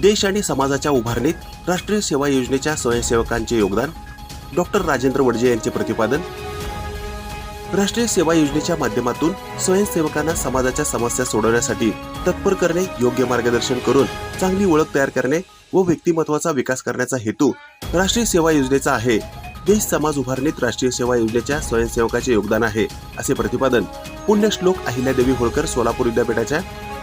देश आणि समाजाच्या उभारणीत राष्ट्रीय सेवा योजनेच्या स्वयंसेवकांचे योगदान डॉक्टर राजेंद्र वडजे यांचे प्रतिपादन राष्ट्रीय सेवा योजनेच्या माध्यमातून स्वयंसेवकांना समाजाच्या समस्या सोडवण्यासाठी तत्पर करणे योग्य मार्गदर्शन करून चांगली ओळख तयार करणे व व्यक्तिमत्वाचा विकास करण्याचा हेतू राष्ट्रीय सेवा योजनेचा आहे. देश समाज उभारणीत राष्ट्रीय सेवा योजनेच्या स्वयंसेवकाचे योगदान आहे असे प्रतिपादन पुण्यश्लोक अहिल्यादेवी होळकर सोलापूर विद्यापीठाच्या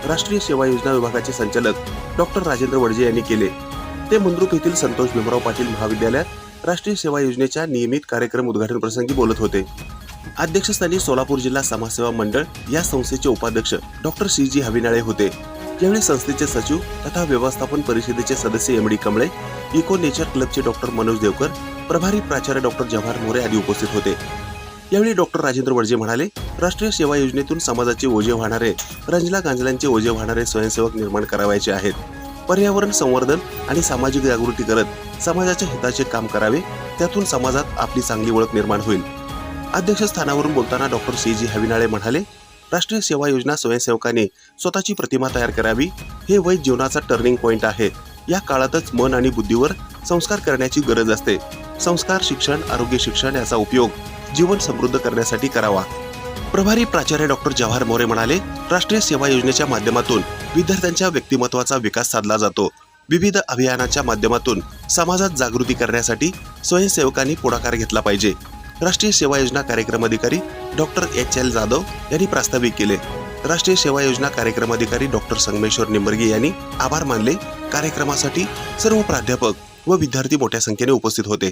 राष्ट्रीय सेवा योजना विभागाचे संचालक डॉक्टर राजेंद्र वडजे यांनी केले. ते मुंद्रुक येथील संतोष भीमराव पाटील महाविद्यालयात राष्ट्रीय सेवा योजनेच्या नियमित कार्यक्रम उद्घाटन प्रसंगी बोलत होते. अध्यक्षस्थानी सोलापूर जिल्हा समाजसेवा मंडळ या संस्थेचे उपाध्यक्ष डॉक्टर सी जी हविनाळे होते. यावेळी संस्थेचे सचिव तथा व्यवस्थापन परिषदेचे सदस्य M D Kamle eco nature क्लबचे डॉक्टर मनोज देवकर प्रभारी प्राचार्य डॉक्टर जवाहर मोरे आदी उपस्थित होते. यावेळी डॉक्टर राजेंद्र वडजे म्हणाले राष्ट्रीय सेवा योजनेतून समाजाचे ओझे वाहणारे रंजला गांजलांचे ओझे वाहणारे स्वयंसेवक निर्माण करावायचे आहेत. पर्यावरण संवर्धन आणि सामाजिक जागृती करत समाजाच्या हिताचे काम करावे त्यातून समाजात आपली चांगली ओळख निर्माण होईल. अध्यक्षस्थानावरून बोलताना डॉक्टर सी जी हविनाळे म्हणाले राष्ट्रीय सेवा योजना स्वयंसेवकाने स्वतःची प्रतिमा तयार करावी हे वय जीवनाचा टर्निंग पॉइंट आहे. या काळातच मन आणि बुद्धीवर संस्कार करण्याची गरज असते. संस्कार शिक्षण आरोग्य शिक्षण याचा उपयोग जीवन समृद्ध करण्यासाठी करावा. प्रभारी प्राचार्य डॉक्टर जवाहर मोरे म्हणाले राष्ट्रीय सेवा योजनेच्या माध्यमातून विद्यार्थ्यांच्या व्यक्तिमत्वाचा विकास साधला जातो. विविध अभियानाच्या माध्यमातून समाजात जागृती करण्यासाठी स्वयंसेवकांनी पुढाकार घेतला पाहिजे. राष्ट्रीय सेवा योजना कार्यक्रम अधिकारी डॉक्टर एच एल जाधव यांनी प्रास्ताविक केले. राष्ट्रीय सेवा योजना कार्यक्रम अधिकारी डॉक्टर संगमेश्वर निंबर्गे यांनी आभार मानले. कार्यक्रमासाठी सर्व प्राध्यापक व विद्यार्थी मोठ्या संख्येने उपस्थित होते.